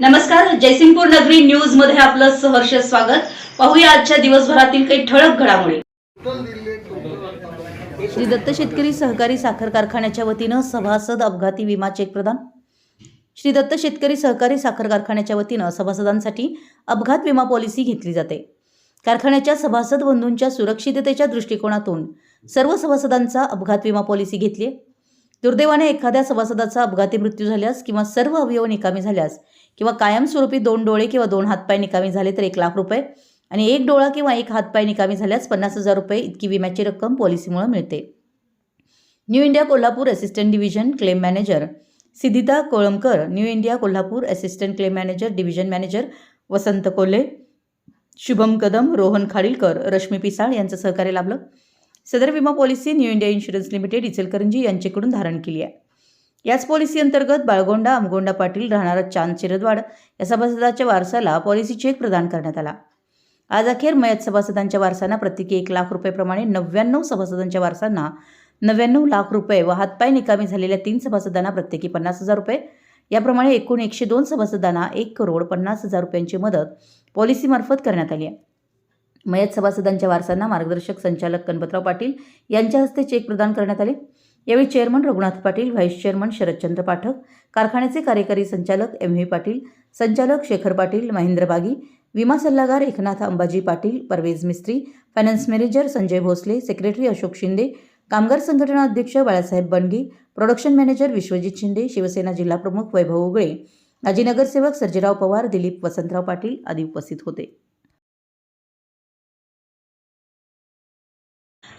नमस्कार जयसिंगपूर नगरी न्यूजमध्ये आपलं सहर्ष स्वागत. पाहूया आजच्या दिवसभरातील काही ठळक घडामोडी. श्री दत्त शेतकरी सहकारी साखर कारखान्याच्या वतीनं सभासद अपघाती विमा चेक प्रदान. श्री दत्त शेतकरी सहकारी साखर कारखान्याच्या वतीनं सभासदांसाठी अपघात विमा पॉलिसी घेतली जाते. कारखान्याच्या सभासद बंधूंच्या सुरक्षिततेच्या दृष्टिकोनातून सर्व सभासदांचा अपघात विमा पॉलिसी घेतली आहे. दुर्दैवाने एखाद्या सभासदाचा अपघाती मृत्यू झाल्यास किंवा सर्व अवयव निकामी झाल्यास किंवा कायमस्वरूपी दोन डोळे किंवा दोन हातपाय निकामी झाले तर एक लाख रुपये आणि एक डोळा किंवा एक हातपाय निकामी झाल्यास पन्नास हजार रुपये इतकी विम्याची रक्कम पॉलिसीमुळे मिळते. New India Kolhapur assistant division claim manager Siddhita Kolambkar New India Kolhapur assistant claim manager division manager Vasant Kolhe Shubham Kadam Rohan Khadilkar Rashmi Pisal यांचं सहकार्य लाभलं. सदर विमा policy New India insurance limited Ichalkaranji यांच्याकडून धारण केली आहे. याच पॉलिसी अंतर्गत बाळगोंडा अमगोंडा पाटील राहणारा चांद शिरदवाड या सभासदाच्या वारसाला पॉलिसी चेक प्रदान करण्यात आला. आज अखेर मयत सभासदांच्या वारसांना प्रत्येकी एक लाख रुपयेप्रमाणे नव्याण्णव सभासदांच्या वारसांना नव्याण्णव लाख रुपये व हातपाय निकामी झालेल्या तीन सभासदांना प्रत्येकी पन्नास हजार रुपये. याप्रमाणे एकूण एकशे दोन सभासदांना एक करोड पन्नास हजार रुपयांची मदत पॉलिसीमार्फत करण्यात आली आहे. मयत सभासदांच्या वारसांना मार्गदर्शक संचालक कनपतराव पाटील यांच्या हस्ते चेक प्रदान करण्यात आले. यावेळी chairman Raghunath Patil vice chairman Sharadchandra Pathak कारखान्याचे कार्यकारी संचालक एम व्ही पाटील संचालक शेखर पाटील महेंद्र बागी विमा सल्लागार Eknath Ambaji Patil Parvez Mistry finance manager Sanjay Bhosale secretary Ashok Shinde कामगार संघटना अध्यक्ष बाळासाहेब बनगी प्रोडक्शन मॅनेजर विश्वजित शिंदे शिवसेना जिल्हाप्रमुख वैभव उगळे माजी नगरसेवक सर्जेराव पवार दिलीप वसंतराव पाटील आदी उपस्थित होते.